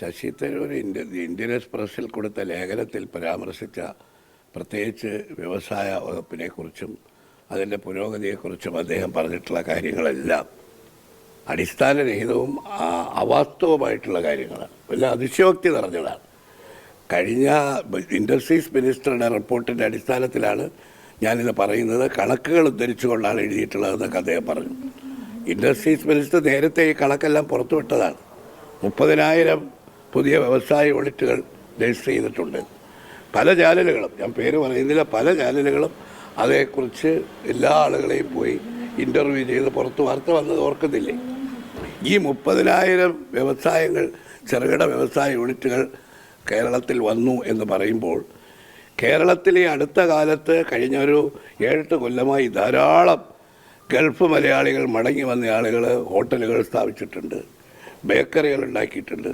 Sasi Tharoor India Indian എക്സ്പ്രസ്സിൽ കൊടുത്ത ലേഖനത്തിൽ പരാമർശിച്ച പ്രത്യേകിച്ച് വ്യവസായ വകുപ്പിനെക്കുറിച്ചും അതിന്റെ പുരോഗതിയെക്കുറിച്ചും അദ്ദേഹം പറഞ്ഞിട്ടുള്ള കാര്യങ്ങളെല്ലാം അടിസ്ഥാനരഹിതവും അവാസ്തവമായിട്ടുള്ള കാര്യങ്ങളാണ്. വല്ല അതിശയോക്തി നിറഞ്ഞതാണ്. കഴിഞ്ഞ ഇൻഡസ്ട്രീസ് മിനിസ്റ്ററുടെ റിപ്പോർട്ടിന്റെ അടിസ്ഥാനത്തിലാണ് ഞാനിത് പറയുന്നത്. കണക്കുകൾ ഉദ്ധരിച്ചുകൊണ്ടാണ് എഴുതിയിട്ടുള്ളതെന്നൊക്കെ അദ്ദേഹം പറഞ്ഞു. ഇൻഡസ്ട്രീസ് മിനിസ്റ്റർ നേരത്തെ ഈ കണക്കെല്ലാം പുറത്തുവിട്ടതാണ്. മുപ്പതിനായിരം പുതിയ വ്യവസായ യൂണിറ്റുകൾ രജിസ്റ്റർ ചെയ്തിട്ടുണ്ട്. പല ചാനലുകളും ഞാൻ പേര് പറയുന്നില്ല പല ചാനലുകളും അതേക്കുറിച്ച് എല്ലാ ആളുകളെയും പോയി ഇന്റർവ്യൂ ചെയ്ത് പുറത്ത് വാർത്ത വന്നത് ഓർക്കുന്നില്ലേ? ഈ മുപ്പതിനായിരം വ്യവസായങ്ങൾ ചെറുകിട വ്യവസായ യൂണിറ്റുകൾ കേരളത്തിൽ വന്നു എന്ന് പറയുമ്പോൾ കേരളത്തിലെ അടുത്ത കാലത്ത് കഴിഞ്ഞ ഒരു ഏഴെട്ട് കൊല്ലമായി ധാരാളം ഗൾഫ് മലയാളികൾ മടങ്ങി വന്ന ആളുകൾ ഹോട്ടലുകൾ സ്ഥാപിച്ചിട്ടുണ്ട് ബേക്കറികൾ ഉണ്ടാക്കിയിട്ടുണ്ട്.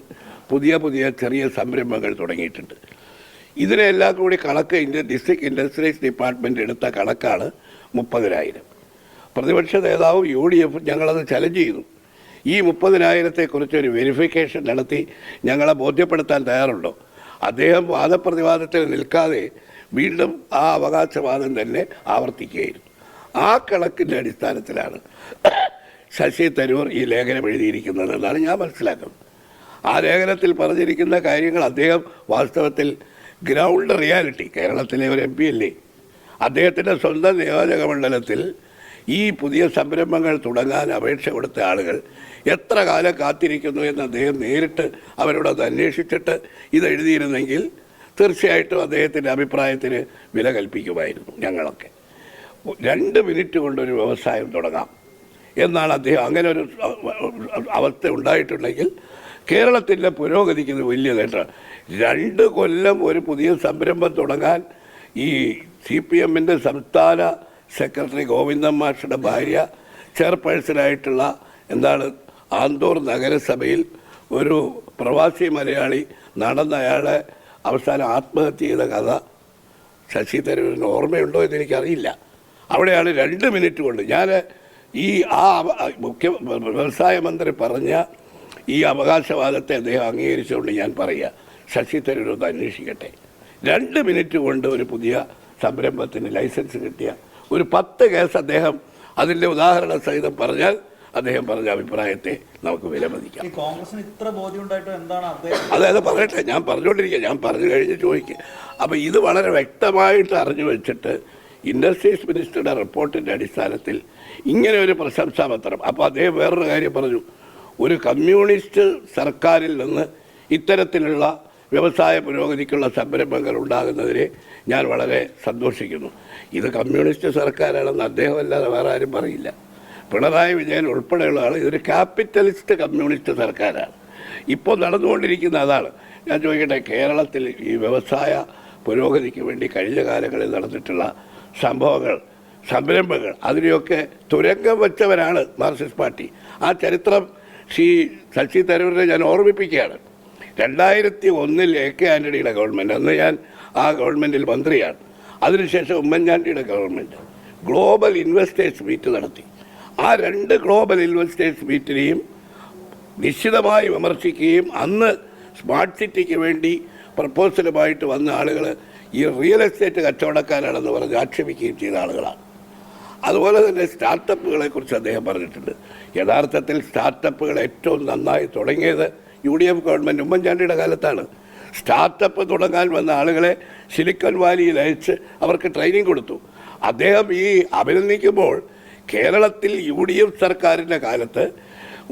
പുതിയ പുതിയ ചെറിയ സംരംഭങ്ങൾ തുടങ്ങിയിട്ടുണ്ട്. ഇതിനെല്ലാം കൂടി കണക്ക് ഇന്ത്യ ഡിസ്ട്രിക്ട് ഇൻഡസ്ട്രീസ് ഡിപ്പാർട്ട്മെന്റ് എടുത്ത കണക്കാണ് മുപ്പതിനായിരം. പ്രതിപക്ഷ നേതാവും യു ഡി എഫും ഞങ്ങളത് ചലഞ്ച് ചെയ്തു. ഈ മുപ്പതിനായിരത്തെക്കുറിച്ച് ഒരു വെരിഫിക്കേഷൻ നടത്തി ഞങ്ങളെ ബോധ്യപ്പെടുത്താൻ തയ്യാറുണ്ടോ? അദ്ദേഹം വാദപ്രതിവാദത്തിൽ നിൽക്കാതെ വീണ്ടും ആ അവകാശവാദം തന്നെ ആവർത്തിക്കുകയായിരുന്നു. ആ കണക്കിന്റെ അടിസ്ഥാനത്തിലാണ് ശശി തരൂർ ഈ ലേഖനം എഴുതിയിരിക്കുന്നത് എന്നാണ് ഞാൻ മനസ്സിലാക്കുന്നത്. ആ ലേഖനത്തിൽ പറഞ്ഞിരിക്കുന്ന കാര്യങ്ങൾ അദ്ദേഹം വാസ്തവത്തിൽ ഗ്രൗണ്ട് റിയാലിറ്റി കേരളത്തിലെ ഒരു എം പി അല്ലേ? അദ്ദേഹത്തിന്റെ സ്വന്തം നിയോജക മണ്ഡലത്തിൽ ഈ പുതിയ സംരംഭങ്ങൾ തുടങ്ങാൻ അപേക്ഷ കൊടുത്ത ആളുകൾ എത്ര കാലം കാത്തിരിക്കുന്നു എന്ന് അദ്ദേഹം നേരിട്ട് അവരോട് അത് അന്വേഷിച്ചിട്ട് ഇത് എഴുതിയിരുന്നെങ്കിൽ തീർച്ചയായിട്ടും അദ്ദേഹത്തിന്റെ അഭിപ്രായത്തിന് വില കൽപ്പിക്കുമായിരുന്നു ഞങ്ങളൊക്കെ. രണ്ട് മിനിറ്റ് കൊണ്ടൊരു വ്യവസായം തുടങ്ങാം. എന്നാണ് അദ്ദേഹം അങ്ങനെ ഒരു അവസ്ഥ ഉണ്ടായിട്ടുണ്ടെങ്കിൽ കേരളത്തിന്റെ പുരോഗതിക്ക് വലിയ നേട്ടമാണ്. രണ്ട് കൊല്ലം ഒരു പുതിയ സംരംഭം തുടങ്ങാൻ ഈ സി പി എമ്മിന്റെ സംസ്ഥാന സെക്രട്ടറി ഗോവിന്ദൻ മാഷയുടെ ഭാര്യ ചെയർപേഴ്സണായിട്ടുള്ള എന്താണ് ആന്തൂർ നഗരസഭയിൽ ഒരു പ്രവാസി മലയാളി നടന്ന അയാളെ അവസാനം ആത്മഹത്യ ചെയ്ത കഥ ശശി തരൂരിന് ഓർമ്മയുണ്ടോ എന്ന് എനിക്കറിയില്ല അവിടെയാണ് രണ്ട് മിനിറ്റ് കൊണ്ട് ഞാൻ ഈ ആ മുഖ്യ വ്യവസായ മന്ത്രി പറഞ്ഞ ഈ അവകാശവാദത്തെ അദ്ദേഹം അംഗീകരിച്ചുകൊണ്ട് ഞാൻ പറയുക. ശശി തരൂർ ഒന്ന് അന്വേഷിക്കട്ടെ. രണ്ട് മിനിറ്റ് കൊണ്ട് ഒരു പുതിയ സംരംഭത്തിന് ലൈസൻസ് കിട്ടിയ ഒരു പത്ത് കേസ് അദ്ദേഹം അതിന്റെ ഉദാഹരണ സഹിതം പറഞ്ഞാൽ അദ്ദേഹം പറഞ്ഞ അഭിപ്രായത്തെ നമുക്ക് വിലമതിക്കാം. കോൺഗ്രസിന് ഇത്ര ബോധ്യമുണ്ടായിട്ടോ എന്താണ് അദ്ദേഹം? അതായത് പറയട്ടെ ഞാൻ പറഞ്ഞുകൊണ്ടിരിക്കുക ഞാൻ പറഞ്ഞു കഴിഞ്ഞ് ചോദിക്കുക. അപ്പോൾ ഇത് വളരെ വ്യക്തമായിട്ട് അറിഞ്ഞു വെച്ചിട്ട് ഇൻഡസ്ട്രീസ് മിനിസ്റ്ററുടെ റിപ്പോർട്ടിന്റെ അടിസ്ഥാനത്തിൽ ഇങ്ങനെ ഒരു പ്രശംസാപത്രം. അപ്പോൾ അദ്ദേഹം വേറൊരു കാര്യം പറഞ്ഞു. ഒരു കമ്മ്യൂണിസ്റ്റ് സർക്കാരിൽ നിന്ന് ഇത്തരത്തിലുള്ള വ്യവസായ പുരോഗതിക്കുള്ള സംരംഭങ്ങൾ ഉണ്ടാകുന്നതിനെ ഞാൻ വളരെ സന്തോഷിക്കുന്നു. ഇത് കമ്മ്യൂണിസ്റ്റ് സർക്കാരാണെന്ന് അദ്ദേഹം അല്ലാതെ വേറെ ആരും പറയില്ല. പിണറായി വിജയൻ ഉൾപ്പെടെയുള്ള ആൾ ഇതൊരു ക്യാപിറ്റലിസ്റ്റ് കമ്മ്യൂണിസ്റ്റ് സർക്കാരാണ്. ഇപ്പോൾ നടന്നുകൊണ്ടിരിക്കുന്ന അതാണ്. ഞാൻ ചോദിക്കട്ടെ കേരളത്തിൽ ഈ വ്യവസായ പുരോഗതിക്ക് വേണ്ടി കഴിഞ്ഞ കാലങ്ങളിൽ നടന്നിട്ടുള്ള സംഭവങ്ങൾ സംരംഭങ്ങൾ അതിനെയൊക്കെ തുരങ്കം വെച്ചവരാണ് മാർക്സിസ്റ്റ് പാർട്ടി. ആ ചരിത്രം ശ്രീ ശശി തരൂരിനെ ഞാൻ ഓർമ്മിപ്പിക്കുകയാണ്. രണ്ടായിരത്തി ഒന്നിൽ എ കെ ആന്റണിയുടെ ഗവൺമെന്റ് അന്ന് ഞാൻ ആ ഗവൺമെന്റിൽ മന്ത്രിയാണ്. അതിനുശേഷം ഉമ്മൻചാണ്ടിയുടെ ഗവൺമെന്റ് ഗ്ലോബൽ ഇൻവെസ്റ്റേഴ്സ് മീറ്റ് നടത്തി. ആ രണ്ട് ഗ്ലോബൽ ഇൻവെസ്റ്റേഴ്സ് മീറ്റിനെയും നിശ്ചിതമായി വിമർശിക്കുകയും അന്ന് സ്മാർട്ട് സിറ്റിക്ക് വേണ്ടി പ്രപ്പോസലുമായിട്ട് വന്ന ആളുകൾ ഈ റിയൽ എസ്റ്റേറ്റ് കച്ചവടക്കാരാണെന്ന് പറഞ്ഞ് ആക്ഷേപിക്കുകയും ചെയ്ത ആളുകളാണ്. അതുപോലെ തന്നെ സ്റ്റാർട്ടപ്പുകളെ കുറിച്ച് അദ്ദേഹം പറഞ്ഞിട്ടുണ്ട്. യഥാർത്ഥത്തിൽ സ്റ്റാർട്ടപ്പുകൾ ഏറ്റവും നന്നായി തുടങ്ങിയത് യു ഡി എഫ് ഗവൺമെന്റ് ഉമ്മൻചാണ്ടിയുടെ കാലത്താണ്. സ്റ്റാർട്ടപ്പ് തുടങ്ങാൻ വന്ന ആളുകളെ സിലിക്കൺ വാലിയിൽ അയച്ച് അവർക്ക് ട്രെയിനിങ് കൊടുത്തു. അദ്ദേഹം ഈ അഭിനന്ദിക്കുമ്പോൾ കേരളത്തിൽ യു ഡി എഫ് സർക്കാരിന്റെ കാലത്ത്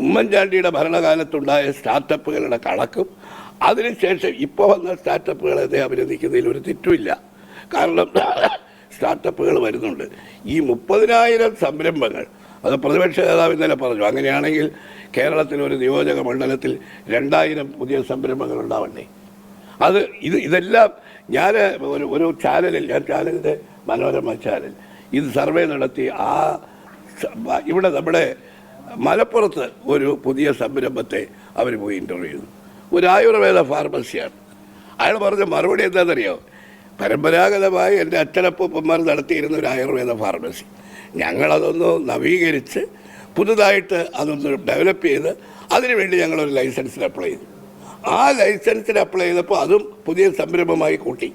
ഉമ്മൻചാണ്ടിയുടെ ഭരണകാലത്തുണ്ടായ സ്റ്റാർട്ടപ്പുകളുടെ കണക്കും അതിനുശേഷം ഇപ്പോൾ വന്ന സ്റ്റാർട്ടപ്പുകളെ അദ്ദേഹം അഭിനന്ദിക്കുന്നതിൽ ഒരു തെറ്റുമില്ല. കാരണം സ്റ്റാർട്ടപ്പുകൾ വരുന്നുണ്ട്. ഈ മുപ്പതിനായിരം സംരംഭങ്ങൾ അത് പ്രതിപക്ഷ നേതാവ് ഇന്നലെ പറഞ്ഞു. അങ്ങനെയാണെങ്കിൽ കേരളത്തിൽ ഒരു നിയോജക മണ്ഡലത്തിൽ രണ്ടായിരം പുതിയ സംരംഭങ്ങൾ ഉണ്ടാവണ്ടേ? അത് ഇത് ഇതെല്ലാം ഞാൻ ഒരു ഒരു ചാനലിൽ ഞാൻ ചാനലിന്റെ മനോരമ ചാനൽ ഇത് സർവേ നടത്തി ആ ഇവിടെ നമ്മുടെ മലപ്പുറത്ത് ഒരു പുതിയ സംരംഭത്തെ അവർ പോയി ഇന്റർവ്യൂ ചെയ്തു. ഒരു ആയുർവേദ ഫാർമസിയാണ് അയാൾ പറഞ്ഞ മറുപടി എന്താണെന്നറിയോ? പരമ്പരാഗതമായി എന്റെ അച്ഛനപ്പൂപ്പന്മാർ നടത്തിയിരുന്ന ഒരു ആയുർവേദ ഫാർമസി. ഞങ്ങളതൊന്ന് നവീകരിച്ച് പുതുതായിട്ട് അതൊന്ന് ഡെവലപ്പ് ചെയ്ത് അതിനുവേണ്ടി ഞങ്ങളൊരു ലൈസൻസിന് അപ്ലൈ ചെയ്തു. ആ ലൈസൻസിന് അപ്ലൈ ചെയ്തപ്പോൾ അതും പുതിയ സംരംഭമായി കൂട്ടി.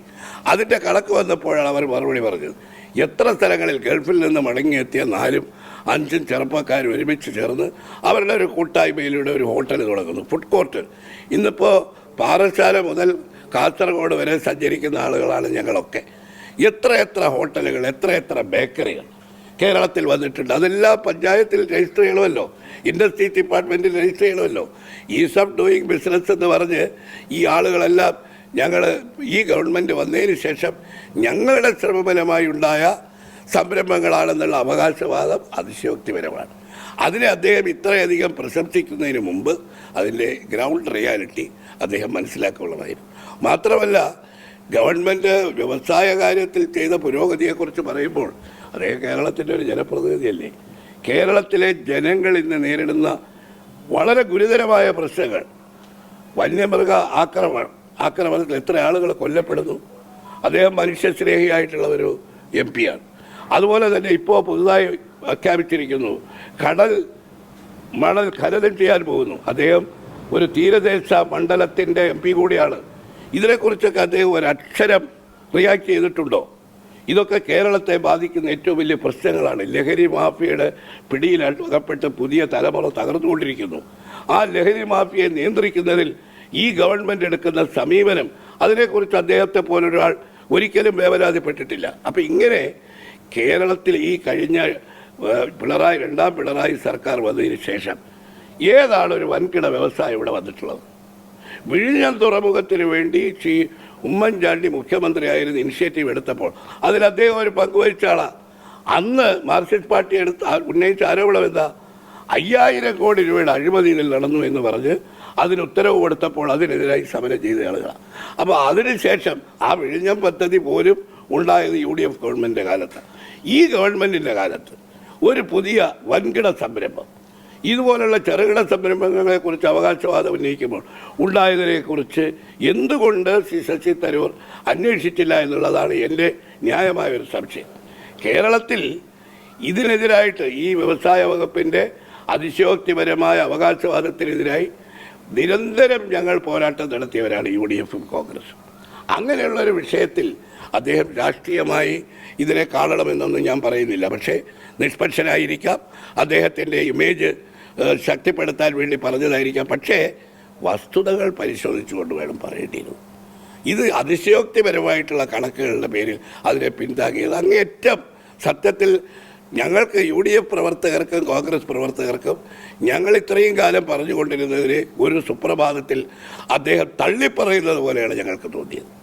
അതിന്റെ കണക്ക് വന്നപ്പോഴാണ് അവർ മറുപടി പറഞ്ഞത്. എത്ര സ്ഥലങ്ങളിൽ ഗൾഫിൽ നിന്ന് മടങ്ങിയെത്തിയ നാലും അഞ്ചും ചെറുപ്പക്കാർ ഒരുമിച്ച് ചേർന്ന് അവരുടെ ഒരു കൂട്ടായ്മയിലൂടെ ഒരു ഹോട്ടൽ തുടങ്ങുന്നു ഫുഡ് കോർട്ട്. ഇന്നിപ്പോൾ പാറശാല മുതൽ കാസർഗോഡ് വരെ സഞ്ചരിക്കുന്ന ആളുകളാണ് ഞങ്ങളൊക്കെ. എത്ര എത്ര ഹോട്ടലുകൾ എത്ര എത്ര ബേക്കറികൾ കേരളത്തിൽ വന്നിട്ടുണ്ട്. അതെല്ലാം പഞ്ചായത്തിൽ രജിസ്റ്റർ ചെയ്യണമല്ലോ. ഇൻഡസ്ട്രീസ് ഡിപ്പാർട്ട്മെന്റിൽ രജിസ്റ്റർ ചെയ്യണമല്ലോ. ഈസ് ഓഫ് ഡൂയിങ് ബിസിനസ് എന്ന് പറഞ്ഞ് ഈ ആളുകളെല്ലാം ഞങ്ങൾ ഈ ഗവൺമെന്റ് വന്നതിന് ശേഷം ഞങ്ങളുടെ ശ്രമഫലമായി ഉണ്ടായ സംരംഭങ്ങളാണെന്നുള്ള അവകാശവാദം അതിശയോക്തിപരമാണ്. അതിനെ അദ്ദേഹം ഇത്രയധികം പ്രശംസിക്കുന്നതിന് മുമ്പ് അതിന്റെ ഗ്രൗണ്ട് റിയാലിറ്റി അദ്ദേഹം മനസ്സിലാക്കുള്ളതായിരുന്നു മാത്രമല്ല ഗവൺമെന്റ് വ്യവസായ കാര്യത്തിൽ ചെയ്ത പുരോഗതിയെക്കുറിച്ച് പറയുമ്പോൾ അതേ കേരളത്തിന്റെ ഒരു ജനപ്രതിനിധിയല്ലേ? കേരളത്തിലെ ജനങ്ങൾ ഇന്ന് നേരിടുന്ന വളരെ ഗുരുതരമായ പ്രശ്നങ്ങൾ. വന്യമൃഗ ആക്രമണം ആക്രമണത്തിൽ എത്ര ആളുകൾ കൊല്ലപ്പെടുന്നു? അദ്ദേഹം മനുഷ്യസ്നേഹിയായിട്ടുള്ള ഒരു എം പിയാണ്. അതുപോലെ തന്നെ ഇപ്പോൾ പുതുതായി പ്രഖ്യാപിച്ചിരിക്കുന്നു കടൽ മണൽ ഖനനം ചെയ്യാൻ പോകുന്നു. അദ്ദേഹം ഒരു തീരദേശ മണ്ഡലത്തിന്റെ എം പി കൂടിയാണ്. ഇതിനെക്കുറിച്ചൊക്കെ അദ്ദേഹം ഒരക്ഷരം റിയാക്ട് ചെയ്തിട്ടുണ്ടോ? ഇതൊക്കെ കേരളത്തെ ബാധിക്കുന്ന ഏറ്റവും വലിയ പ്രശ്നങ്ങളാണ്. ലഹരി മാഫിയയുടെ പിടിയിൽ അകപ്പെട്ട് പുതിയ തലമുറ തകർന്നുകൊണ്ടിരിക്കുന്നു. ആ ലഹരി മാഫിയയെ നിയന്ത്രിക്കുന്നതിൽ ഈ ഗവൺമെന്റ് എടുക്കുന്ന സമീപനം അതിനെക്കുറിച്ച് അദ്ദേഹത്തെ പോലൊരാൾ ഒരിക്കലും വേവലാതിപ്പെട്ടിട്ടില്ല. അപ്പം ഇങ്ങനെ കേരളത്തിൽ ഈ കഴിഞ്ഞ പിണറായി രണ്ടാം പിണറായി സർക്കാർ വന്നതിന് ശേഷം ഏതാണ് ഒരു വൻകിട വ്യവസായം ഇവിടെ വന്നിട്ടുള്ളത്? വിഴിഞ്ഞം തുറമുഖത്തിന് വേണ്ടി ശ്രീ ഉമ്മൻചാണ്ടി മുഖ്യമന്ത്രിയായിരുന്ന ഇനിഷ്യേറ്റീവ് എടുത്തപ്പോൾ അതിൽ അദ്ദേഹം ഒരു പങ്കുവഹിച്ച ആളാ. അന്ന് മാർക്സിസ്റ്റ് പാർട്ടി എടുത്ത ഉന്നയിച്ച ആരോപണം എന്താ? അയ്യായിരം കോടി രൂപയുടെ അഴിമതി ഇതിൽ നടന്നു എന്ന് പറഞ്ഞ് അതിന് ഉത്തരവ് കൊടുത്തപ്പോൾ അതിനെതിരായി സമരം ചെയ്ത ആളുകളാണ് അപ്പോൾ അതിനുശേഷം ആ വിഴിഞ്ഞം പദ്ധതി പോലും ഉണ്ടായത് യു ഡി എഫ് ഗവൺമെന്റിന്റെ കാലത്ത്. ഈ ഗവൺമെന്റിന്റെ കാലത്ത് ഒരു പുതിയ വൻകിട സംരംഭം ഇതുപോലുള്ള ചെറുകിട സംരംഭങ്ങളെക്കുറിച്ച് അവകാശവാദം ഉന്നയിക്കുമ്പോൾ ഉണ്ടായതിനെക്കുറിച്ച് എന്തുകൊണ്ട് ശ്രീ ശശി തരൂർ അന്വേഷിച്ചില്ല എന്നുള്ളതാണ് എന്റെ ന്യായമായ ഒരു സംശയം. കേരളത്തിൽ ഇതിനെതിരായിട്ട് ഈ വ്യവസായ വകുപ്പിന്റെ അതിശയോക്തിപരമായ അവകാശവാദത്തിനെതിരായി നിരന്തരം ഞങ്ങൾ പോരാട്ടം നടത്തിയവരാണ് യു ഡി എഫും കോൺഗ്രസും. അങ്ങനെയുള്ളൊരു വിഷയത്തിൽ അദ്ദേഹം രാഷ്ട്രീയമായി ഇതിനെ കാണണമെന്നൊന്നും ഞാൻ പറയുന്നില്ല. പക്ഷേ നിഷ്പക്ഷനായിരിക്കാം. അദ്ദേഹത്തിന്റെ ഇമേജ് ശക്തിപ്പെടുത്താൻ വേണ്ടി പറഞ്ഞതായിരിക്കാം. പക്ഷേ വസ്തുതകൾ പരിശോധിച്ചുകൊണ്ട് വേണം പറയേണ്ടിയിരുന്നു ഇത് അതിശയോക്തിപരമായിട്ടുള്ള കണക്കുകളുടെ പേരിൽ അതിനെ പിന്താങ്ങിയത് അങ്ങേറ്റം സത്യത്തിൽ ഞങ്ങൾക്ക് യു ഡി എഫ് പ്രവർത്തകർക്കും കോൺഗ്രസ് പ്രവർത്തകർക്കും ഞങ്ങൾ ഇത്രയും കാലം പറഞ്ഞുകൊണ്ടിരുന്നതിനെ ഒരു സുപ്രഭാതത്തിൽ അദ്ദേഹം തള്ളിപ്പറയുന്നത് പോലെയാണ് ഞങ്ങൾക്ക് തോന്നിയത്.